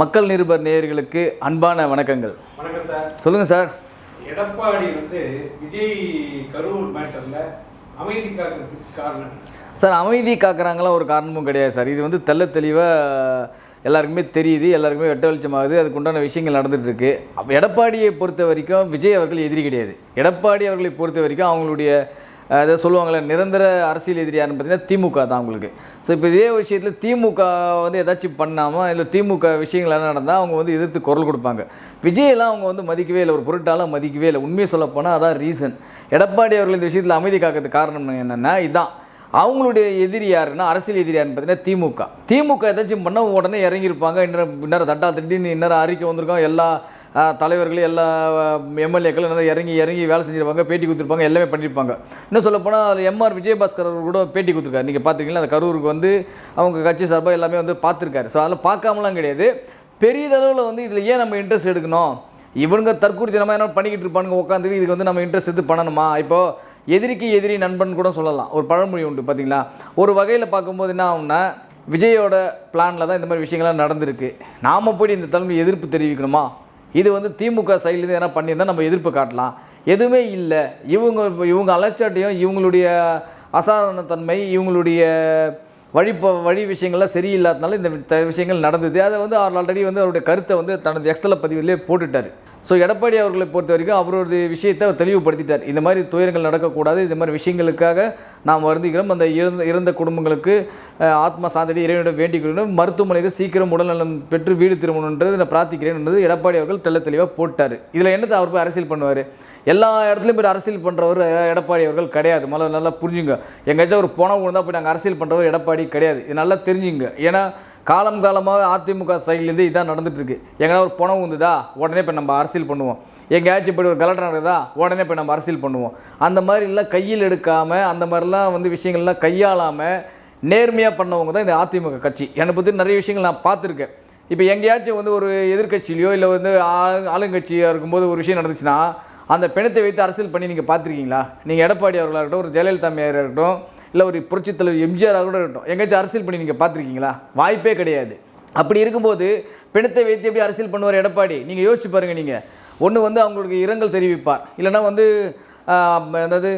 மக்கள் நிருபர் நேயர்களுக்கு அன்பான வணக்கங்கள். வணக்கம் சார். சொல்லுங்கள் சார். எடப்பாடி வந்து விஜய் கரூர் மேட்டர்ல அமைதி காக்கிறதுக்கு காரணம். சார் அமைதி காக்குறாங்களாம் ஒரு காரணமும் கிடையாது சார். இது வந்து தெள்ள தெளிவாக எல்லாருக்குமே தெரியுது எல்லாருக்குமே வெட்ட வெளிச்சமாகுது அதுக்கு உண்டான விஷயங்கள் நடந்துட்டு இருக்கு அப்போ எடப்பாடியை பொறுத்த வரைக்கும் விஜய் அவர்கள் எதிரி கிடையாது. எடப்பாடி அவர்களை பொறுத்த வரைக்கும் அவங்களுடைய அதை சொல்லுவாங்களே நிரந்தர அரசியல் எதிரி யாருன்னு பார்த்தீங்கன்னா திமுக தான் அவங்களுக்கு ஸோ இப்போ இதே விஷயத்தில் திமுக வந்து ஏதாச்சும் பண்ணாமல் இல்லை திமுக விஷயங்கள் எல்லாம் நடந்தால் அவங்க வந்து எதிர்த்து குரல் கொடுப்பாங்க. விஜயெல்லாம் அவங்க வந்து மதிக்கவே இல்லை ஒரு பொருட்டாலாம் மதிக்கவே இல்லை. உண்மையை சொல்லப்போனால் அதான் ரீசன் எடப்பாடி அவர்கள் இந்த விஷயத்தில் அமைதி காக்கிறதுக்கு காரணம் என்னென்னா இதுதான் அவங்களுடைய எதிரி யாருன்னா அரசியல் எதிரி யாருன்னு பார்த்தீங்கன்னா திமுக. திமுக ஏதாச்சும் பண்ண உடனே இறங்கியிருப்பாங்க. இன்னும் இன்னும் தட்டா திடீர்னு இன்னும் அறிக்கை வந்திருக்கோம். எல்லா தலைவர்கள் தலைவர்களும் எல்லா எம்எல்ஏக்களும் நல்லா இறங்கி இறங்கி வேலை செஞ்சுருப்பாங்க பேட்டி கொடுத்துருப்பாங்க எல்லாமே பண்ணியிருப்பாங்க இன்னும் சொல்லப்போனால் அதில் எம்ஆர் விஜயபாஸ்கர் அவர் கூட பேட்டி கொடுத்துருக்காரு. நீங்கள் பார்த்துருக்கீங்களா அந்த கரூருக்கு வந்து அவங்க கட்சி சார்பாக எல்லாமே வந்து பார்த்துருக்காரு. ஸோ அதில் பார்க்காமலாம் கிடையாது. பெரியதளவில் வந்து இதில் ஏன் நம்ம இன்ட்ரெஸ்ட் எடுக்கணும்? இவனுங்க தற்கூரித்தனமாக என்ன பண்ணிக்கிட்டு இருப்பானுங்க உட்காந்து இதுக்கு வந்து நம்ம இன்ட்ரெஸ்ட் எடுத்து பண்ணணுமா? இப்போது எதிரிக்கு எதிரி நண்பன் கூட சொல்லலாம். ஒரு பழமொழி உண்டு பார்த்தீங்களா ஒரு வகையில் பார்க்கும்போது என்ன ஆகும்னா விஜயோட பிளானில் தான் இந்த மாதிரி விஷயங்கள்லாம் நடந்திருக்கு. நாம் போய் இந்த தலைமை எதிர்ப்பு தெரிவிக்கணுமா? இது வந்து திமுக சைட்லேருந்து எதனா பண்ணியிருந்தால் நம்ம எதிர்ப்பு காட்டலாம். எதுவுமே இல்லை. இவங்க இவங்க அலட்சாட்டையும் இவங்களுடைய அசாதாரணத்தன்மை இவங்களுடைய வழி ப- வழி விஷயங்கள்லாம் சரியில்லாதனால இந்த த- விஷயங்கள் நடந்தது. அதை வந்து அவர் ஆல்ரெடி வந்து அவருடைய கருத்தை வந்து தனது எக்ஸ்தல பதிவிலே போட்டுட்டார். ஸோ எடப்பாடி அவர்களை பொறுத்த வரைக்கும் அவரோட விஷயத்தை அவர் தெளிவுபடுத்திட்டார். இந்த மாதிரி துயரங்கள் நடக்கக்கூடாது. இந்த மாதிரி விஷயங்களுக்காக நாம் வருந்துகிறோம். அந்த இறந்த இறந்த குடும்பங்களுக்கு ஆத்மா சாந்தடி இறைவனிடம் வேண்டிக் மருத்துவமனைக்கு சீக்கிரம் உடல்நலம் பெற்று வீடு திரும்பணுன்றது நான் பிரார்த்திக்கிறேன். என்பது எடப்பாடி அவர்கள் தெள்ள தெளிவாக போட்டார். இதில் என்னத்தை அவர் போய் அரசியல் பண்ணுவார்? எல்லா இடத்துலையும் போய் அரசியல் பண்ணுறவர் எடப்பாடி அவர்கள் கிடையாது. முதல்ல நல்லா புரிஞ்சுங்க. எங்கேயாச்சும் ஒரு பணம் விழுந்தா போய் நாங்கள் அரசியல் பண்ணுறவர் எடப்பாடி கிடையாது. இது நல்லா தெரிஞ்சுங்க. ஏன்னா காலம் காலமாக அதிமுக சைட்லேருந்து இதான் நடந்துகிட்ருக்கு இருக்கு எங்கன்னா ஒரு பணம் உந்துதா உடனே போய் நம்ம அரசியல் பண்ணுவோம். எங்கேயாச்சும் இப்படி ஒரு கலெக்டர் நடக்குதா உடனே போய் நம்ம அரசியல் பண்ணுவோம். அந்த மாதிரிலாம் கையில் எடுக்காமல் அந்த மாதிரிலாம் வந்து விஷயங்கள்லாம் கையாளாமல் நேர்மையாக பண்ணவங்க தான் இந்த அதிமுக கட்சி. என்னை பற்றி நிறைய விஷயங்கள் நான் பார்த்துருக்கேன். இப்போ எங்கேயாச்சும் வந்து ஒரு எதிர்கட்சியிலையோ இல்லை வந்து ஆளுங்கட்சியாக இருக்கும்போது ஒரு விஷயம் நடந்துச்சுன்னா அந்த பிணத்தை வைத்து அரசியல் பண்ணி நீங்கள் பார்த்துருக்கீங்களா? நீங்கள் எடப்பாடி அவர்களாக இருக்கட்டும் ஒரு ஜெயலலிதா அம்மையார் இருக்கட்டும் இல்லை ஒரு புரட்சித் தலைவர் எம்ஜிஆர் கூட இருக்கட்டும் எங்கேயாச்சும் அரசியல் பண்ணி நீங்கள் பார்த்துருக்கீங்களா? வாய்ப்பே கிடையாது. அப்படி இருக்கும்போது பிணத்தை வைத்து எப்படி அரசியல் பண்ணுவார் எடப்பாடி? நீங்கள் யோசிச்சு பாருங்கள் நீங்கள் ஒன்று வந்து அவங்களுக்கு இரங்கல் தெரிவிப்பார். இல்லைன்னா வந்து அதாவது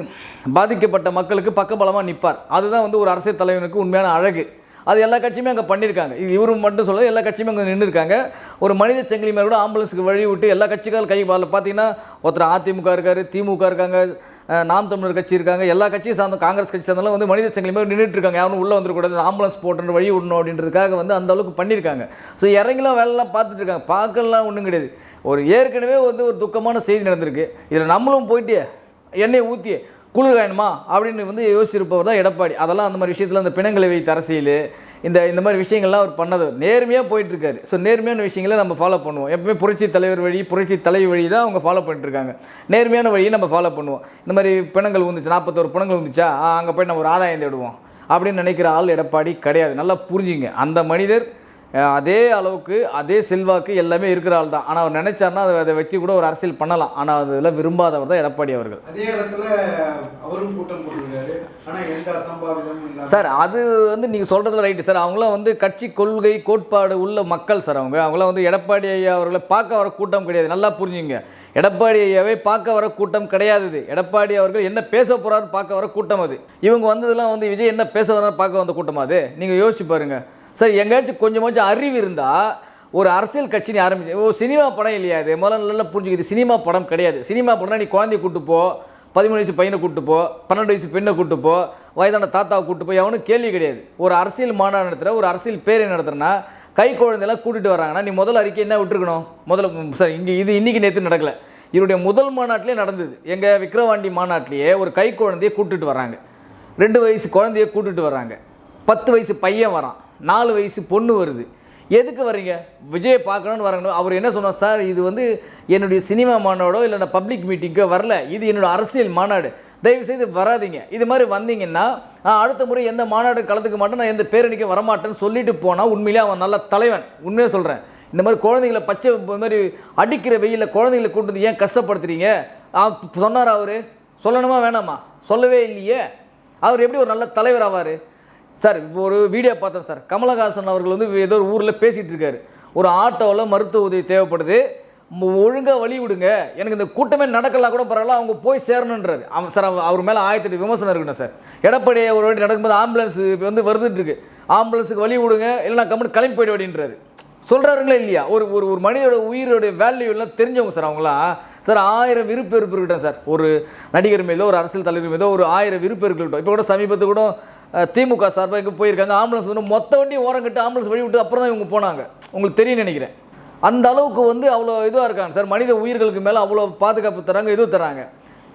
பாதிக்கப்பட்ட மக்களுக்கு பக்கபலமாக நிற்பார் அதுதான் வந்து ஒரு அரசியல் தலைவனுக்கு உண்மையான அழகு. அது எல்லா கட்சியுமே அங்கே பண்ணியிருக்காங்க இது இவரும் மட்டும் சொல்ல எல்லா கட்சியுமே அங்கே நின்றுருக்காங்க ஒரு மனித செங்கிலி மேலே கூட ஆம்புலன்ஸுக்கு வழி விட்டு எல்லா கட்சிகள் கை பால பார்த்தீங்கன்னா ஒருத்தர் அதிமுக இருக்கார் திமுக இருக்காங்க நாம் தமிழர் கட்சி இருக்காங்க எல்லா கட்சியும் சார்ந்த காங்கிரஸ் கட்சி சார்ந்தாலும் வந்து மனித சங்கிலி மாதிரி நின்றுட்டு இருக்காங்க யாரும் உள்ளே வந்துடக்கூடாது ஆம்புலன்ஸ் போட்டு வழி விடணும் அப்படின்றதுக்காக வந்து அந்த அளவுக்கு பண்ணியிருக்காங்க ஸோ இறங்கிலாம் வேலைலாம் பார்த்துட்டு இருக்காங்க பார்க்கலாம் ஒன்றும் கிடையாது. ஒரு ஏற்கனவே வந்து ஒரு துக்கமான செய்தி நடந்திருக்கு. இதில் நம்மளும் போயிட்டு எண்ணெயை ஊற்றியே குளிர் வேணுமா அப்படின்னு வந்து யோசிச்சிருப்பவர் தான் எடப்பாடி. அதெல்லாம் அந்த மாதிரி விஷயத்தில் அந்த பிணங்களை வைத்த அரசியல் இந்த இந்த மாதிரி விஷயங்கள்லாம் அவர் பண்ணது. நேர்மையாக போயிட்டுருக்காரு. ஸோ நேர்மையான விஷயங்களை நம்ம ஃபாலோ பண்ணுவோம். எப்பவுமே புரட்சி தலைவர் வழி புரட்சி தலைவி வழி தான் அவங்க ஃபாலோ பண்ணிட்டுருக்காங்க. நேர்மையான வழியை நம்ம ஃபாலோ பண்ணுவோம். இந்த மாதிரி பிணங்கள் வந்துச்சு நாற்பத்தோரு பிணங்கள் வந்துச்சா அங்கே போய் நம்ம ஒரு ஆதாயம் தேடுவோம். அப்படின்னு நினைக்கிற ஆள் எடப்பாடி கிடையாது. நல்லா புரிஞ்சுங்க. அந்த மனிதர் அதே அளவுக்கு அதே செல்வாக்கு எல்லாமே இருக்கிற ஆள் தான் ஆனால் அவர் நினைச்சாருன்னா அதை அதை வச்சு கூட ஒரு அரசியல் பண்ணலாம். ஆனால் அதில் விரும்பாதவர் தான் எடப்பாடி அவர்கள். அதே இடத்துல அவரும் கூட்டம் சார் அது வந்து நீங்கள் சொல்கிறதுல ரைட்டு சார் அவங்களாம் வந்து கட்சி கொள்கை கோட்பாடு உள்ள மக்கள் சார் அவங்க. அவங்களாம் வந்து எடப்பாடி ஐயா அவர்களை பார்க்க வர கூட்டம் கிடையாது. நல்லா புரிஞ்சுங்க. எடப்பாடி ஐயாவை பார்க்க வர கூட்டம் கிடையாது எடப்பாடி அவர்கள் என்ன பேச போறாரு பார்க்க வர கூட்டம் அது. இவங்க வந்ததெல்லாம் வந்து விஜய் என்ன பேச வர்றாரு பார்க்க வந்த கூட்டமா அது? நீங்கள் யோசிச்சு பாருங்க. சார் எங்கேயாச்சும் கொஞ்சமாச்சும் அறிவு இருந்தால் ஒரு அரசியல் கட்சின்னு ஆரம்பிச்சு ஓ சினிமா படம் இல்லையா இது? முதல்ல நல்லா புரிஞ்சுக்கிது. சினிமா படம் கிடையாது. சினிமா படம்னா நீ குழந்தைய கூட்டு போ பதிமூணு வயசு பையனை கூட்டு போ பன்னெண்டு வயசு பெண்ணை கூட்டு போ வயதான தாத்தாவை கூட்டு போய் அவனும் கேள்வி கிடையாது. ஒரு அரசியல் மாநாடு நடத்துகிற ஒரு அரசியல் பேரை நடத்துறனா கை குழந்தையெல்லாம் கூட்டிகிட்டு வராங்கன்னா நீ முதல் அறிக்கை என்ன விட்டுருக்கணும்? முதல்ல சார் இங்கே இது இன்றைக்கி நேற்று நடக்கலை. இவருடைய முதல் மாநாட்டிலே நடந்தது. எங்கள் விக்ரவாண்டி மாநாட்டிலேயே ஒரு கை குழந்தையை கூட்டிட்டு வராங்க. ரெண்டு வயசு குழந்தைய கூட்டுட்டு வராங்க. பத்து வயசு பையன் வரான். நாலு வயசு பொண்ணு வருது. எதுக்கு வர்றீங்க? விஜயை பார்க்கணும்னு வரணும் அவர் என்ன சொன்னார்? சார் இது வந்து என்னுடைய சினிமா மாநாடோ இல்லை நான் பப்ளிக் மீட்டிங்கோ வரல. இது என்னோடய அரசியல் மாநாடு. தயவு செய்து வராதீங்க. இது மாதிரி வந்தீங்கன்னா அடுத்த முறை எந்த மாநாடு கலந்துக்க மாட்டேன். நான் எந்த பேரணிக்கு வரமாட்டேன்னு சொல்லிட்டு போனால் உண்மையிலே அவன் நல்ல தலைவன். உண்மையாக சொல்கிறேன் இந்த மாதிரி குழந்தைங்களை பச்சை இந்த மாதிரி அடிக்கிற வெயிலில் குழந்தைங்களை கூட்டு வந்து ஏன் கஷ்டப்படுத்துறீங்க? சொன்னார் அவர். சொல்லணுமா? வேணாமா? சொல்லவே இல்லையே. அவர் எப்படி ஒரு நல்ல தலைவர் ஆவார்? சார் இப்போ ஒரு வீடியோ பார்த்தேன் சார். கமலஹாசன் அவர்கள் வந்து ஏதோ ஒரு ஊரில் பேசிகிட்டு இருக்காரு. ஒரு ஆட்டோவில் மருத்துவ உதவி தேவைப்படுது. ஒழுங்காக வழி விடுங்க. எனக்கு இந்த கூட்டமே நடக்கலாம் கூட பரவாயில்ல அவங்க போய் சேரணுன்றாரு அவன் சார் அவர் அவர் மேலே ஆயிரத்தி எட்டு விமர்சனம் இருக்கணும் சார். எடப்பாடி ஒரு வாட்டி நடக்கும்போது ஆம்புலன்ஸ் வந்து வருதுட்டு இருக்கு. ஆம்புலன்ஸுக்கு வழி விடுங்க இல்லைனா கம்பெனி கிளம்பி போயிடு அப்படின்றாரு சொல்கிறாருங்களே இல்லையா? ஒரு ஒரு ஒரு மனிதோட உயிரோட வேல்யூ எல்லாம் தெரிஞ்சவங்க சார் அவங்களாம் சார் ஆயிரம் விருப்ப வெறுப்பு இருக்கட்டும் சார். ஒரு நடிகர் மேலோ ஒரு அரசியல் தலைவர் மீதோ ஒரு ஆயிரம் விருப்பம் இருக்கட்டும். இப்போ கூட சமீபத்து கூட திமுக சார்பாக இங்கே போயிருக்காங்க. ஆம்புலன்ஸ் வந்து மொத்த வண்டி ஓரம் கட்டு ஆம்புலன்ஸ் வழி விட்டு அப்புறம் தான் இவங்க போனாங்க. உங்களுக்கு தெரியும் நினைக்கிறேன். அந்த அளவுக்கு வந்து அவ்வளோ இதுவாக இருக்காங்க சார். மனித உயிர்களுக்கு மேலே அவ்வளோ பாதுகாப்பு தராங்க இதுவும் தராங்க.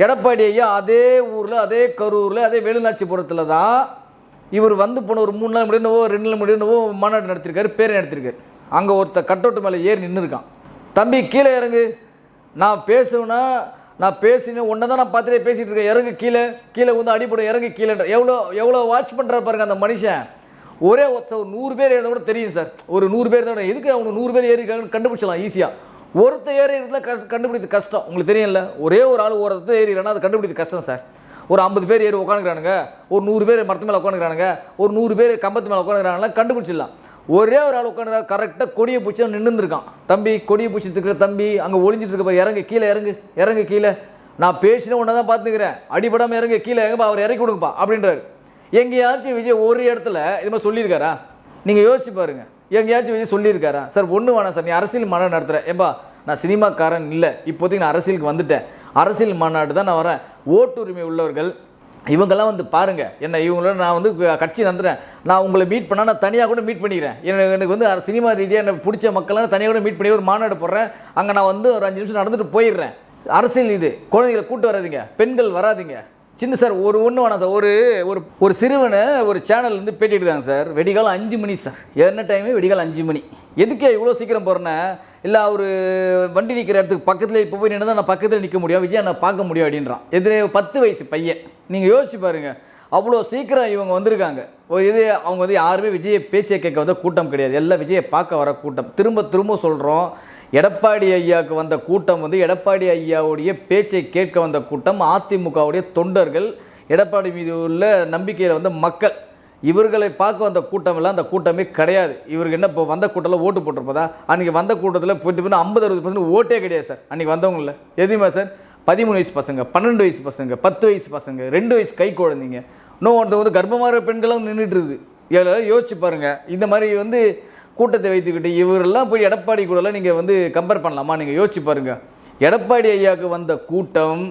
எடப்பாடி ஐயா அதே ஊரில் அதே கரூரில் அதே வேலுநாச்சிபுரத்தில் தான் இவர் வந்து போன ஒரு மூணு நாள் முடியனவோ ரெண்டு நாள் முடியனவோ மாநாடு நடத்திருக்காரு பேர் நடத்திருக்காரு. அங்கே ஒருத்தர் கட்டோட்டு மேலே ஏறி நின்று இருக்கான் தம்பி கீழே இறங்கு. நான் பேசுவேன்னா நான் பேசினேன் ஒன்று தான் நான் பார்த்துட்டே பேசிகிட்டு இருக்கேன். இறங்கு கீழே கீழே வந்து அடிப்படை இறங்கு கீழேன்ற. எவ்வளோ எவ்வளோ வாட்ச் பண்ணுற பாருங்க அந்த மனுஷன். ஒரே ஒருத்த ஒரு நூறு பேர் இருந்தால் கூட தெரியும் சார். ஒரு நூறு பேர் தான் எதுக்கு அவங்க நூறு பேர் ஏறி கண்டுபிடிச்சலாம் ஈஸியாக ஒருத்தர் ஏறி இருந்தால் கஷ்ட கண்டுபிடித்து கஷ்டம். உங்களுக்கு தெரியல ஒரே ஒரு ஆள் ஒருத்தர் ஏறி இல்லைன்னா அது கண்டுபிடித்து கஷ்டம் சார். ஒரு ஐம்பது பேர் ஏறி உட்காந்துக்கிறானுங்க ஒரு நூறு பேர் மரத்து மேலே உட்காந்துக்கிறானுங்க ஒரு நூறு பேர் கம்பத்து மேலே உட்காந்துக்கிறாங்களா கண்டுபிடிச்சிடலாம். ஒரே ஒரு ஆள் உட்காந்து கரெக்டாக கொடியை பிடிச்சி நின்றுருக்கான் தம்பி கொடியை பூச்சிட்டு இருக்கிற தம்பி அங்கே ஒளிஞ்சிட்டு இருக்க பாரு இறங்கு கீழே இறங்கு இறங்கு கீழே. நான் பேசின ஒன்றை தான் பார்த்துக்கிறேன். அடிபடாமல் இறங்க கீழே எங்கப்பா அவர் இறக்கி கொடுங்கப்பா அப்படின்றாரு. எங்கேயாச்சும் விஜய் ஒரு இடத்துல இது மாதிரி சொல்லியிருக்காரா? நீங்கள் யோசிச்சு பாருங்கள் எங்கேயாச்சும் விஜய் சொல்லியிருக்காரா? சார் ஒன்று வேணாம் சார் நீ அரசியல் மாநாடு நடத்துகிறேன் ஏம்பா நான் சினிமாக்காரன் இல்லை. இப்போதைக்கு நான் அரசியலுக்கு வந்துட்டேன். அரசியல் மாநாடு தான் நான் வரேன். ஓட்டுரிமை உள்ளவர்கள் இவங்கெல்லாம் வந்து பாருங்கள் என்ன இவங்களோட நான் வந்து கட்சி நடத்துறேன். நான் உங்களை மீட் பண்ணால் நான் தனியாக கூட மீட் பண்ணிக்கிறேன். எனக்கு எனக்கு வந்து சினிமா ரீதியாக எனக்கு பிடிச்ச மக்கள்லாம் தனியாக கூட மீட் பண்ணி ஒரு மாநாடு போடுறேன். அங்கே நான் வந்து ஒரு அஞ்சு நிமிஷம் நடந்துட்டு போயிடுறேன். அரசியல் இது. குழந்தைகளை கூட்டு வராதிங்க. பெண்கள் வராதிங்க. சின்ன சார் ஒரு ஒன்று வேணாம் சார். ஒரு ஒரு ஒரு சிறுவனை ஒரு சேனல்லேருந்து வந்து பேட்டி சார். வெடிகாலம் அஞ்சு மணி சார். என்ன டைமு வெடிகாலம் அஞ்சு மணி. எதுக்கே இவ்வளோ சீக்கிரம் போகிறேன்னா இல்லை அவர் வண்டி நிற்கிற இடத்துக்கு பக்கத்தில் இப்போ போய் நின்று நான் பக்கத்தில் நிற்க முடியும். விஜய் நான் பார்க்க முடியும் அப்படின்றான். எதிரே பத்து வயசு பையன். நீங்கள் யோசிச்சு பாருங்கள் அவ்வளோ சீக்கிரம் இவங்க வந்திருக்காங்க. ஒரு இது அவங்க வந்து யாருமே விஜயை பேச்சை கேட்க வந்த கூட்டம் கிடையாது. எல்லாம் விஜயை பார்க்க வர கூட்டம். திரும்ப திரும்ப சொல்கிறோம் எடப்பாடி ஐயாவுக்கு வந்த கூட்டம் வந்து எடப்பாடி ஐயாவுடைய பேச்சை கேட்க வந்த கூட்டம். அதிமுகவுடைய தொண்டர்கள் எடப்பாடி மீது உள்ள நம்பிக்கையில் வந்து மக்கள் இவர்களை பார்க்க வந்த கூட்டம் எல்லாம் அந்த கூட்டமே கிடையாது. இவருக்கு என்ன இப்போ வந்த கூட்டத்தில் ஓட்டு போட்டிருப்பதா? அன்றைக்கி வந்த கூட்டத்தில் போயிட்டு போய் ஐம்பது அறுபது பர்சன்ட் ஓட்டே கிடையாது சார். அன்றைக்கி வந்தவங்கள எதுவுமே சார். பதிமூணு வயசு பசங்க பன்னெண்டு வயசு பசங்க பத்து வயசு பசங்க ரெண்டு வயசு கை குழந்தைங்க. இன்னும் ஒருத்தவங்க வந்து கர்ப்பமாக பெண்களும் நின்றுட்டுருது இருக்குது. யோசிச்சு பாருங்கள் இந்த மாதிரி வந்து கூட்டத்தை வைத்துக்கிட்டு இவரெல்லாம் போய் எடப்பாடி கூடலாம் நீங்கள் வந்து கம்பேர் பண்ணலாமா? நீங்கள் யோசிச்சு பாருங்கள் எடப்பாடி ஐயாவுக்கு வந்த கூட்டம்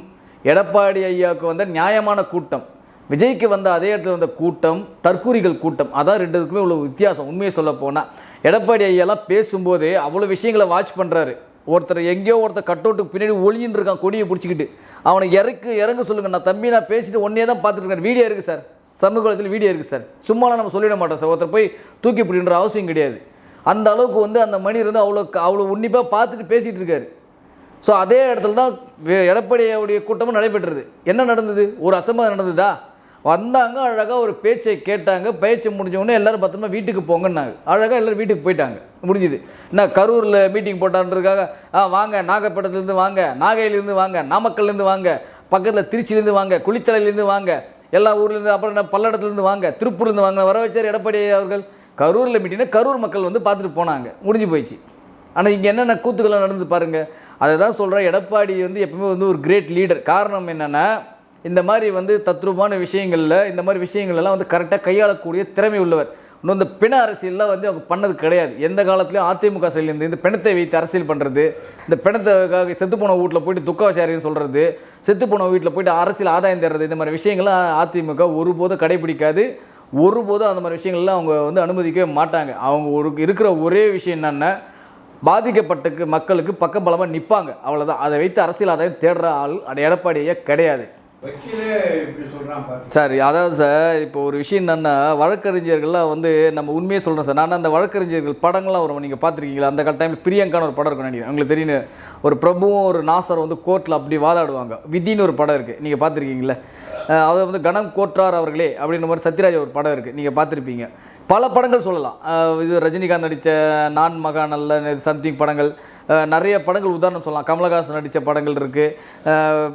எடப்பாடி ஐயாவுக்கு வந்த நியாயமான கூட்டம் விஜய்க்கு வந்த அதே இடத்துல வந்த கூட்டம் தற்கூரிகள் கூட்டம் அதான் ரெண்டுக்குமே உள்ள வித்தியாசம். உண்மையை சொல்ல போனால் எடப்பாடி ஐயாலாம் பேசும்போதே அவ்வளோ விஷயங்களை வாட்ச் பண்ணுறாரு ஒருத்தர் எங்கேயோ ஒருத்தர் கட்டவுட்டுக்கு பின்னாடி ஒளிஞ்சின்னு இருக்கான் கொடியை பிடிச்சிக்கிட்டு. அவனை இறக்கு இறங்க சொல்லுங்கள் நான் தம்பி நான் பேசிட்டு ஒன்றே தான் பார்த்துட்டு இருக்கேன். வீடியோ இருக்குது சார். சமூக வலைத்தில் வீடியோ இருக்குது சார். சும்மாலாம் நம்ம சொல்லிட மாட்டோம் சார். ஒருத்தர் போய் தூக்கி பிடின்ற அவசியம் கிடையாது. அந்த அளவுக்கு வந்து அந்த மனிதர் வந்து அவ்வளோ அவ்வளோ உன்னிப்பாக பார்த்துட்டு பேசிகிட்டு இருக்காரு. ஸோ அதே இடத்துல தான் எடப்பாடியுடைய கூட்டமும் நடைபெற்றது. என்ன நடந்தது? ஒரு அசம்பாதம் நடந்ததா? வந்தாங்க அழகாக ஒரு பேச்சை கேட்டாங்க. பேச்சு முடிஞ்சவொடனே உடனே எல்லாரும் பத்திரமா வீட்டுக்கு போங்கன்னாங்க. அழகாக எல்லாரும் வீட்டுக்கு போயிட்டாங்க. முடிஞ்சுது. என்ன கரூரில் மீட்டிங் போட்டான்றதுக்காக ஆ வாங்க நாகப்பட்டினத்துலேருந்து வாங்க நாகையிலேருந்து வாங்க நாமக்கல்லேருந்து வாங்க பக்கத்தில் திருச்சியிலேருந்து வாங்க குளித்தலையிலேருந்து வாங்க எல்லா ஊர்லேருந்து அப்புறம் என்ன பல்லடத்துலேருந்து வாங்க திருப்பூர்லேருந்து வாங்க வர வச்சார் எடப்பாடி அவர்கள். கரூரில் மீட்டிங்னா கரூர் மக்கள் வந்து பார்த்துட்டு போனாங்க. முடிஞ்சு போயிடுச்சு. ஆனால் இங்கே என்னென்ன கூத்துக்கெல்லாம் நடந்து பாருங்கள் அதை தான் சொல்கிறேன் எடப்பாடி வந்து எப்பவுமே வந்து ஒரு கிரேட் லீடர் காரணம் என்னென்னா இந்த மாதிரி வந்து தத்ரூபமான விஷயங்களில் இந்த மாதிரி விஷயங்கள்லாம் வந்து கரெக்டாக கையாளக்கூடிய திறமை உள்ளவர். இன்னும் இந்த பிண அரசியல்லாம் வந்து அவங்க பண்ணது கிடையாது. எந்த காலத்துலையும் அதிமுக சைட்லேருந்து இந்த பிணத்தை வைத்து அரசியல் பண்ணுறது இந்த பிணத்துக்காக செத்து வீட்டில் போயிட்டு துக்கவாசாரின்னு சொல்கிறது செத்துப்போன வீட்டில் போயிட்டு அரசியல் ஆதாயம் தர்றது இந்த மாதிரி விஷயங்கள்லாம் அதிமுக ஒருபோதும் கடைபிடிக்காது. ஒருபோதும் அந்த மாதிரி விஷயங்கள்லாம் அவங்க வந்து அனுமதிக்கவே மாட்டாங்க. அவங்க ஒரு இருக்கிற ஒரே விஷயம் என்னென்னா பாதிக்கப்பட்ட மக்களுக்கு பக்கபலமாக நிற்பாங்க அவ்வளோதான் அதை வைத்து அரசியல் ஆதாயம் தேடுற ஆள் அந்த எடப்பாடியே கிடையாது. சார் அதாவது சார் இப்போ ஒரு விஷயம் என்னென்னா வழக்கறிஞர்கள்லாம் வந்து நம்ம உண்மையை சொல்கிறோம் சார். நான் அந்த வழக்கறிஞர்கள் படங்கள்லாம் வரும் நீங்கள் பார்த்துருக்கீங்களா? அந்த கால டைமில் பிரியங்கான ஒரு படம் இருக்கும் நினைக்கிறேன். உங்களுக்கு தெரியும் ஒரு பிரபுவும் ஒரு நாசர் வந்து கோர்ட்டில் அப்படி வாதாடுவாங்க. விதின்னு ஒரு படம் இருக்குது நீங்கள் பார்த்துருக்கீங்களா? அது வந்து கணம் கோற்றார் அவர்களே அப்படின்ற மாதிரி சத்யராஜ் ஒரு படம் இருக்குது நீங்கள் பார்த்துருப்பீங்க. பல படங்கள் சொல்லலாம். இது ரஜினிகாந்த் நடித்த நான் மகான் அல்ல சம்திங் படங்கள். நிறைய படங்கள் உதாரணம் சொல்லலாம். கமலஹாசன் நடித்த படங்கள் இருக்குது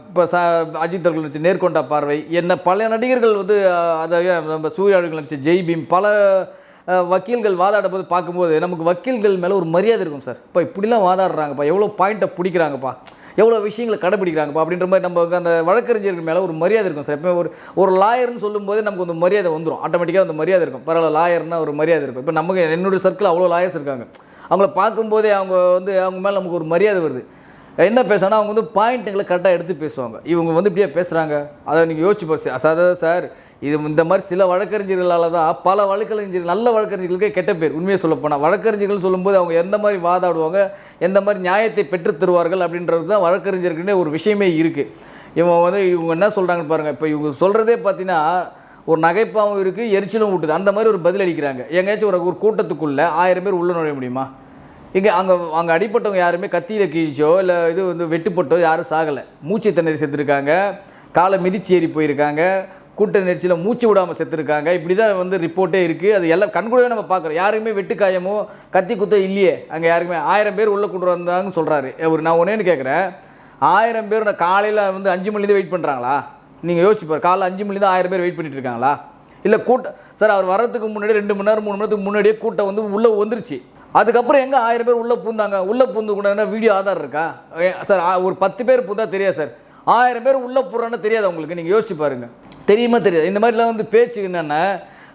இப்போ ச அஜித் அவர்கள் நடித்த நேர்கொண்டா பார்வை. என்ன பல நடிகர்கள் வந்து அதாவது அதை நம்ம சூர்யா அவர்கள் நடித்த ஜெய் பீம் பல வக்கீல்கள் வாதாட போது பார்க்கும்போது நமக்கு வக்கீல்கள் மேலே ஒரு மரியாதை இருக்கும் சார். இப்போ இப்படிலாம் வாதாடுறாங்கப்பா. எவ்வளோ பாயிண்ட்டை பிடிக்கிறாங்கப்பா. எவ்வளோ விஷயங்களை கடைபிடிக்கிறாங்கப்பா அப்படின்ற மாதிரி நம்ம அந்த வழக்கறிஞர்கள் மேலே ஒரு மரியாதை இருக்கும் சார். எப்போ ஒரு ஒரு லாயர்னு சொல்லும்போது நமக்கு அந்த மரியாதை வந்துடும் ஆட்டோமேட்டிக்காக அந்த மரியாதை இருக்கும். பரவாயில்ல லாயர்னா ஒரு மரியாதை இருக்கும். இப்போ நமக்கு என்னுடைய சர்க்கிள் அவ்வளோ லாயர்ஸ் இருக்காங்க. அவங்கள பார்க்கும்போதே அவங்க வந்து அவங்க மேலே நமக்கு ஒரு மரியாதை வருது. என்ன பேசுனா அவங்க வந்து பாயிண்ட்டுங்களை கரெக்டாக எடுத்து பேசுவாங்க. இவங்க வந்து இப்படியே பேசுகிறாங்க அதை நீங்கள் யோசிச்சு பார்த்து அதாவது சார் இது இந்த மாதிரி சில வழக்கறிஞர்களால் தான் பல வழக்கறிஞர்கள் நல்ல வழக்கறிஞர்களுக்கே கெட்ட பேர். உண்மையை சொல்லப்போனால் வழக்கறிஞர்கள் சொல்லும்போது அவங்க எந்த மாதிரி வாதாடுவாங்க எந்த மாதிரி நியாயத்தை பெற்றுத் தருவார்கள் அப்படின்றது தான் வழக்கறிஞர்களே ஒரு விஷயமே இருக்குது இவங்க வந்து இவங்க என்ன சொல்கிறாங்கன்னு பாருங்கள் இப்போ இவங்க சொல்கிறதே பார்த்தீங்கன்னா ஒரு நகைப்பாவும் இருக்குது எரிச்சலும் ஊட்டுது. அந்த மாதிரி ஒரு பதில் அடிக்கிறாங்க எங்கேயாச்சும் ஒரு ஒரு கூட்டத்துக்குள்ளே ஆயிரம் பேர் உள்ளே நுழைய முடியுமா? இங்கே அங்கே அங்கே அடிப்பட்டவங்க யாருமே கத்தியில் கீழ்ச்சோ இல்லை இது வந்து வெட்டுப்பட்டோ யாரும் சாகலை. மூச்சு திணறி செத்துருக்காங்க. காலை மிதிச்சு ஏறி போயிருக்காங்க. கூட்ட நெரிச்சியில் மூச்சு விடாமல் செத்துருக்காங்க. இப்படி தான் வந்து ரிப்போர்ட்டே இருக்குது அது எல்லாம் கண்கூடவே நம்ம பார்க்குறோம். யாருக்குமே வெட்டுக்காயமோ கத்தி குத்தோ இல்லையே. அங்கே யாருக்குமே ஆயிரம் பேர் உள்ளே கொண்டு வந்தாங்கன்னு சொல்கிறாரு ஒரு நான் ஒன்றேன்னு கேட்குறேன் ஆயிரம் பேர் நான் காலையில் வந்து அஞ்சு மணிலேருந்து வெயிட் பண்ணுறாங்களா நீங்கள் யோசிச்சுப்பார் பாரு காலைல அஞ்சு மணிலேருந்து ஆயிரம் பேர் வெயிட் பண்ணிட்டு இருக்காங்களா? இல்லை கூட்டம் சார் அவர் வர்றதுக்கு முன்னாடி ரெண்டு மணி நேரம் மூணு மணி நேரத்துக்கு முன்னாடியே கூட்டம் வந்து உள்ளே வந்துருச்சு. அதுக்கப்புறம் எங்கே ஆயிரம் பேர் உள்ளே பூந்தாங்க? உள்ளே பூந்து கூட வீடியோ ஆதார் இருக்கா? சார் ஒரு பத்து பேர் பூந்தா தெரியாது சார். ஆயிரம் பேர் உள்ளே போடுறான்னு தெரியாது அவங்களுக்கு. நீங்கள் யோசிச்சு பாருங்கள் தெரியுமா தெரியாது. இந்த மாதிரிலாம் வந்து பேச்சு என்னென்னா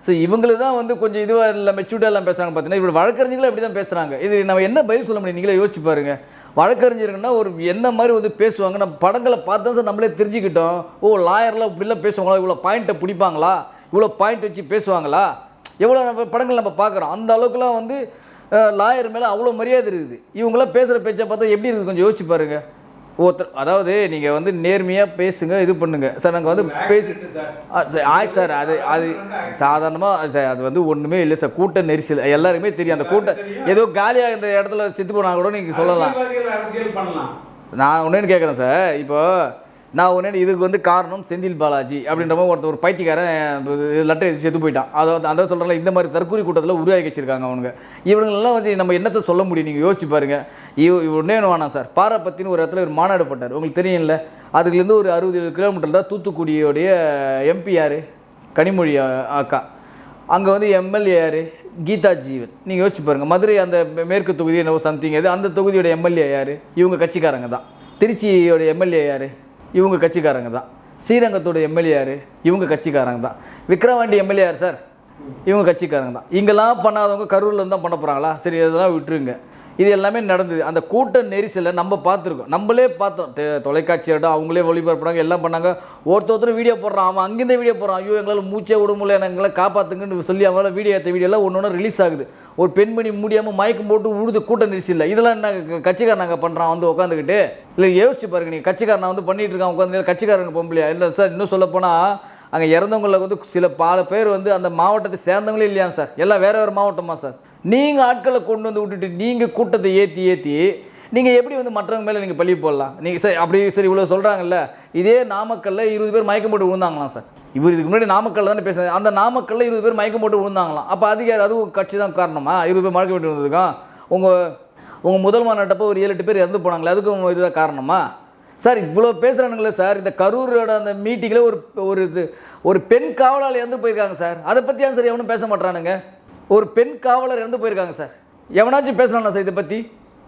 ஸோ இவங்களுக்கு தான் வந்து கொஞ்சம் இதுவாக இல்லை மெச்சூர்டாக எல்லாம் பேசுகிறாங்க பார்த்தீங்கன்னா இப்படி வழக்கறிஞர்களும் அப்படி தான் பேசுகிறாங்க இது நம்ம என்ன பதில் சொல்ல முடியும்? நீங்களே யோசிச்சு பாருங்கள் வழக்கறிஞர்கள்னா ஒரு என்ன மாதிரி வந்து பேசுவாங்க? நம்ம படங்களை பார்த்தா சார் நம்மளே தெரிஞ்சுக்கிட்டோம். ஓ லாயர்லாம் இப்படிலாம் பேசுவாங்களா? இவ்வளோ பாயிண்ட்டை பிடிப்பாங்களா? இவ்வளோ பாயிண்ட் வச்சு பேசுவாங்களா? எவ்வளோ நம்ம படங்கள் நம்ம பார்க்குறோம்? அந்த அளவுக்குலாம் வந்து லாயர் மேலே அவ்வளோ மரியாதை இருக்குது. இவங்களாம் பேசுகிற பேச்சை பார்த்தா எப்படி இருக்குது? கொஞ்சம் யோசிச்சு பாருங்கள் ஒருத்தர் அதாவது நீங்கள் வந்து நேர்மையாக பேசுங்க இது பண்ணுங்க. சார் நாங்கள் வந்து பேசி ஆ, சார் ஆய் சார் அது அது சாதாரணமாக சார் அது வந்து ஒன்றுமே இல்லை சார். கூட்ட நெரிசல் எல்லாருக்குமே தெரியும். அந்த கூட்டம் ஏதோ காலியாக இந்த இடத்துல செத்து போனா கூட நீங்கள் சொல்லலாம். நான் ஒன்றேன்னு கேட்குறேன் சார். இப்போ நான் உடனே இதுக்கு வந்து காரணம் செந்தில் பாலாஜி அப்படின்ற மாதிரி ஒருத்தர் ஒரு பைத்தியக்காரன் லெட்டர் எழுதி செத்து போயிட்டான். அதை வந்து அந்த சொல்கிறாங்க இந்த மாதிரி தற்கூரி கூட்டத்தில் உருவாக்கி வச்சிருக்காங்க அவனுங்க. இவங்களெல்லாம் வந்து நம்ம என்னத்தை சொல்ல முடியும்? நீங்கள் யோசிச்சு பாருங்க. இவ இவ ஒன்றே வேணாம் சார். பாரப்பத்தின்னு ஒரு இடத்துல ஒரு மாநாடு போட்டார். உங்களுக்கு தெரியும்ல? அதுலேருந்து ஒரு அறுபது கிலோமீட்டர் தான் தூத்துக்குடியோடைய எம்பி யார்? கனிமொழி அக்கா. அங்கே வந்து எம்எல்ஏ யார்? கீதா ஜீவன். நீங்கள் யோசிச்சு பாருங்கள் மதுரை அந்த மேற்கு தொகுதி என்னவோ சம்திங் அது அந்த தொகுதியோட எம்எல்ஏ யார்? இவங்க கட்சிக்காரங்க தான். திருச்சியோட எம்எல்ஏ யார்? இவங்க கட்சிக்காரங்க தான். ஸ்ரீரங்கத்தோட எம்எல்ஏ யார்? இவங்க கட்சிக்காரங்க தான். விக்ரவாண்டி எம்எல்ஏ யார் சார்? இவங்க கட்சிக்காரங்க தான். இங்கெல்லாம் பண்ணாதவங்க கரூரில் இருந்தால் பண்ண போகிறாங்களா சரி இதெல்லாம் விட்டுருங்க. இது எல்லாமே நடந்தது. அந்த கூட்ட நெரிசலை நம்ம பார்த்துருக்கோம். நம்மளே பார்த்தோம். தொலைக்காட்சி தொலைக்காட்சியோட அவங்களே ஒளிபரப்புறாங்க எல்லாம் பண்ணாங்க. ஒருத்த ஒருத்தர் வீடியோ போடுறான். அவன் அங்கேருந்து வீடியோ போடுறான். ஐயோ எங்களால் மூச்சே விட முடியல எங்களை காப்பாற்றுங்கன்னு சொல்லி அவங்களால வீடியோ ஏற்ற வீடியோலாம் ஒன்று ஒன்று ரிலீஸ் ஆகுது. ஒரு பெண்மணி முடியாமல் மயக்கம் போட்டு உழுது கூட்ட நெரிசலில் இதெல்லாம் என்ன கட்சிக்காரன் நாங்கள் பண்ணுறான் வந்து உட்காந்துக்கிட்டு இல்லை யோசிச்சு பாருங்க நீங்கள் கட்சிக்காரன் வந்து பண்ணிட்டு இருக்கான் உட்காந்து கட்சிக்காரங்க பொம்பளையா? இல்லை சார் இன்னும் சொல்ல போனால் அங்கே இறந்தவங்களில் வந்து சில பல பேர் வந்து அந்த மாவட்டத்தை சேர்ந்தவங்களே இல்லையா சார். எல்லாம் வேறு வேறு மாவட்டமா சார். நீங்கள் ஆட்களை கொண்டு வந்து விட்டுட்டு நீங்கள் கூட்டத்தை ஏற்றி ஏற்றி நீங்கள் எப்படி வந்து மற்றவங்க மேலே நீங்கள் பள்ளி போடலாம்? நீங்கள் சரி அப்படி சரி இவ்வளோ சொல்கிறாங்கல்ல இதே நாமக்கல்ல இருபது பேர் மயக்கம் போட்டு விழுந்தாங்களாம் சார். இவர் இதுக்கு முன்னாடி நாமக்கல் தானே பேசுறது அந்த நாமக்கல்ல இருபது பேர் மயக்கம் போட்டு விழுந்தாங்களாம். அப்போ அதிகாரி அதுவும் கட்சி தான் காரணமா? இருபது பேர் மயக்கம் போட்டு விழுந்திருக்கான். உங்கள் உங்கள் முதல் மாநாட்டப்போ ஒரு ஏழு எட்டு பேர் இறந்து போனாங்களே அதுக்கும் இதுதான் காரணமா? சார் இவ்வளோ பேசுகிறானுங்களே சார் இந்த கரூரோட அந்த மீட்டிங்கில் ஒரு ஒரு இது ஒரு பெண் காவலாளர் இறந்து போயிருக்காங்க சார். அதை பற்றியா சார் எவனும் பேச மாட்டானுங்க ஒரு பெண் காவலர் இறந்து போயிருக்காங்க சார். எவனாச்சும் பேசலாம்ல சார் இதை பற்றி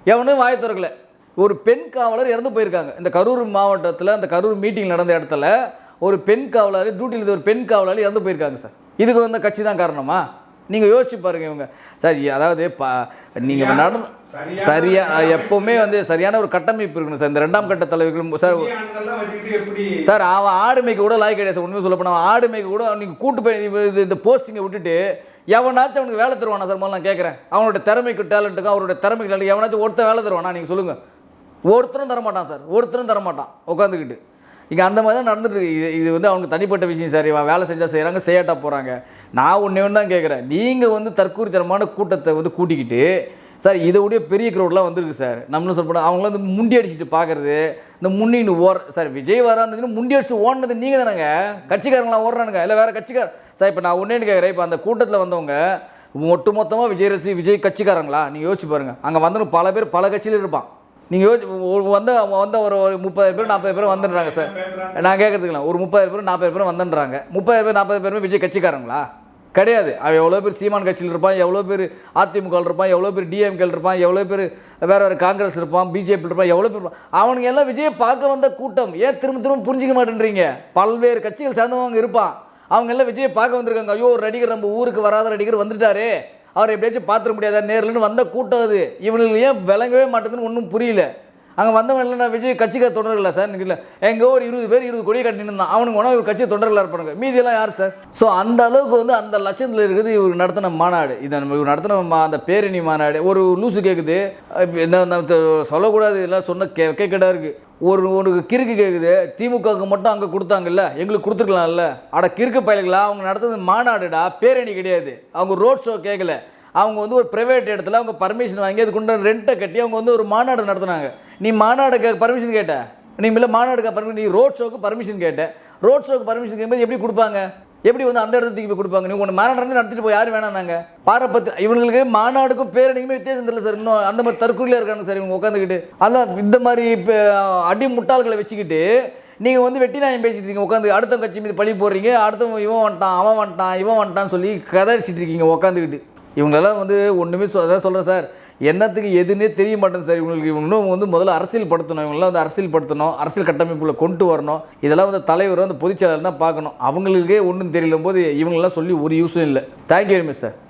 எவனும் வாயை திறக்கலை. ஒரு பெண் காவலர் இறந்து போயிருக்காங்க. இந்த கரூர் மாவட்டத்தில் அந்த கரூர் மீட்டிங் நடந்த இடத்துல ஒரு பெண் காவலர் டியூட்டியில் ஒரு பெண் காவலர் இறந்து போயிருக்காங்க சார். இதுக்கு வந்து கட்சி தான் காரணமா? நீங்கள் யோசிச்சு பாருங்க இவங்க. சார் அதாவது பா நீங்கள் நடந்து சரியான- சரியா எப்போவுமே வந்து சரியான ஒரு கட்டமைப்பு இருக்கணும் சார். இந்த ரெண்டாம் கட்ட தலைவர்களும் சார் சார் அவன் ஆடு மேய்க்க கூட லாய் கிடையாது சார். உண்மையை சொல்ல போனால் ஆடு மேய்க்க கூட நீங்கள் கூட்டு போய் இது- இந்த போஸ்டிங்கை விட்டுட்டு எவனாச்சும் அவனுக்கு வேலை தருவானா சார்? முதல்ல நான் கேட்குறேன் அவனோட திறமைக்கு டேலண்ட்டுக்கும் அவரோட திறமைக்கு talent எவனாச்சும் ஒருத்தன் வேலை தருவானா? நீங்கள் சொல்லுங்கள் ஒருத்தரும் தர மாட்டான் சார். ஒருத்தரும் தர மாட்டான் உட்காந்துக்கிட்டு இங்கே அந்த மாதிரி தான் நடந்துட்டு இது இது வந்து அவங்க தனிப்பட்ட விஷயம் சார். இவன் வேலை செஞ்சால் செய்கிறாங்க செய்யாட்டா போகிறாங்க நான் ஒன்றே ஒன்று தான் கேட்குறேன் நீங்கள் வந்து தற்கூரித்தனமான கூட்டத்தை வந்து கூட்டிக்கிட்டு சார் இதை விட பெரிய க்ரௌட்லாம் வந்திருக்கு சார். நம்மளும் சொல்லப்படும் அவங்களாம் வந்து முண்டி அடிச்சுட்டு பார்க்குறது இந்த முன்னின்னு ஓர் சார் விஜய் வராந்ததுன்னு முண்டி அடிச்சு ஓடினது நீங்கள் தானேங்க? கட்சிக்காரங்களாம் ஓடுறானுங்க. இல்லை வேறு கட்சிக்கார சார் இப்போ நான் ஒன்றேன்னு கேட்குறேன் இப்போ அந்த கூட்டத்தில் வந்தவங்க ஒட்டு மொத்தமாக விஜய் ரசி விஜய் கட்சிக்காரங்களா? நீங்கள் யோசிச்சு பாருங்கள் அங்கே வந்தவங்க பல பேர் பல கட்சியில் இருப்பான். நீங்கள் யோசி ஒரு- வந்த வந்த ஒரு ஒரு முப்பது பேர் நாற்பது பேர் வந்துடுறாங்க சார். நான் கேட்குறதுக்கலாம் ஒரு முப்பது பேர் நாற்பது பேர் வந்துடுறாங்க. முப்பது பேர் நாற்பது பேருமே விஜய் கட்சிக்காரங்களா? கிடையாது. அவன் எவ்வளோ பேர் சீமான் கட்சியில் இருப்பான் எவ்வளோ பேர் அதிமுக இருப்பான் எவ்வளோ பேர் டிஎம்கே இருப்பான் எவ்வளோ பேர் வேறு வேறு காங்கிரஸ் இருப்பான் பிஜேபி இருப்பான் எவ்வளோ பேர் இருப்பான். அவனுங்க எல்லாம் விஜயை பார்க்க வந்த கூட்டம். ஏன் திரும்ப திரும்ப புரிஞ்சிக்க மாட்டேன்றீங்க? பல்வேறு கட்சிகள் சேர்ந்தவங்க இருப்பான். அவங்க எல்லாம் விஜயை பார்க்க வந்திருக்காங்க. ஐயோ ஒரு நடிகர் நம்ம ஊருக்கு வராத நடிகர் வந்துட்டாரே. அவர் எப்படியாச்சும் பார்த்துட முடியாதா? நேரில்னு வந்த கூட்டம் அது. இவனுக்கு ஏன் விளங்கவே மாட்டேதுன்னு ஒன்றும் புரியல. அங்கே வந்தவங்க இல்லை நான் விஜய் கட்சிக்கு தொண்டர்களா சார். எனக்கு இல்லை. எங்கே ஒரு இருபது பேர் இருபது கொடியை கட்டின்னு இருந்தான். அவனுக்கு உணவு இவர் கட்சி தொண்டர்களாக இருப்பாங்க மீதியெல்லாம் யார் சார்? ஸோ அந்த அளவுக்கு வந்து அந்த லட்சத்தில் இருக்குது இவர் நடத்தின மாநாடு. இதை நம்ம இவர் நடத்தின மா- அந்த பேரணி மாநாடு. ஒரு லூசு கேட்குது என்ன சொல்லக்கூடாது. இதெல்லாம் சொன்ன கே கேட்கடா இருக்குது ஒரு உனக்கு கிறுக்கு கேட்குது திமுகவுக்கு மட்டும் அங்கே கொடுத்தாங்கல்ல. எங்களுக்கு கொடுத்துருக்கலாம்ல. அட கிறுக்கு பயல்களா? அவங்க நடத்துறது மாநாடுடா. பேரணி கிடையாது. அவங்க ரோட் ஷோ கேட்கல அவங்க வந்து ஒரு ப்ரைவேட் இடத்துல அவங்க பர்மிஷன் வாங்கி அதுக்குண்ட ரெண்ட்டை கட்டி அவங்க வந்து ஒரு மாநாடு நடத்துனாங்க. நீ மாநாடுக்கு பர்மிஷன் கேட்ட? நீ இல்லை மாநாடுக்கு பர்மிஷன் நீ ரோட் ஷோக்கு பர்மிஷன் கேட்ட. ரோட் ஷோக்கு பர்மிஷன் கேட்கும்போது எப்படி கொடுப்பாங்க? எப்படி வந்து அந்த இடத்துக்கு போய் கொடுப்பாங்க? நீ உங்கள் மாநாடு நடந்து நடத்திட்டு போய் யார் வேணாம் பாரபத்து இவங்களுக்கு மாநாடுக்கும் பேரணிக்குமே வித்தியாசம் தெரியல சார். இன்னும் அந்த மாதிரி தற்கொலையாக இருக்காங்க சார் இவங்க உட்காந்துக்கிட்டு அதான் இந்த மாதிரி இப்போ அடி முட்டாள்களை வச்சுக்கிட்டு நீங்கள் வந்து வெட்டி நாயம் பேசிட்டு இருக்கீங்க. உட்காந்து அடுத்த கட்சி மீது பழி போடுறீங்க. அடுத்தவன் இவன் வந்துட்டான் அவன் வந்துட்டான் இவன் வந்துட்டான்னு சொல்லி கதடிச்சிட்டு இருக்கீங்க உட்காந்துக்கிட்டு இவங்களெல்லாம் வந்து ஒன்றுமே சொ அதான் சொல்கிறேன் சார். என்னத்துக்கு எதுன்னே தெரிய மாட்டேங்குது சார். இவங்களுக்கு இவங்க இன்னும் வந்து முதல்ல அரசியல் படுத்தணும் இவங்களாம் வந்து அரசியல் படுத்தணும் அரசியல் கட்டமைப்புல கொண்டு வரணும். இதெல்லாம் வந்து தலைவர் அந்த பொதுச்செயலர் தான் பார்க்கணும். அவங்களுக்கே ஒன்றும் தெரியல போது இவங்களெல்லாம் சொல்லி ஒரு யூஸும் இல்லை. Thank you very much sir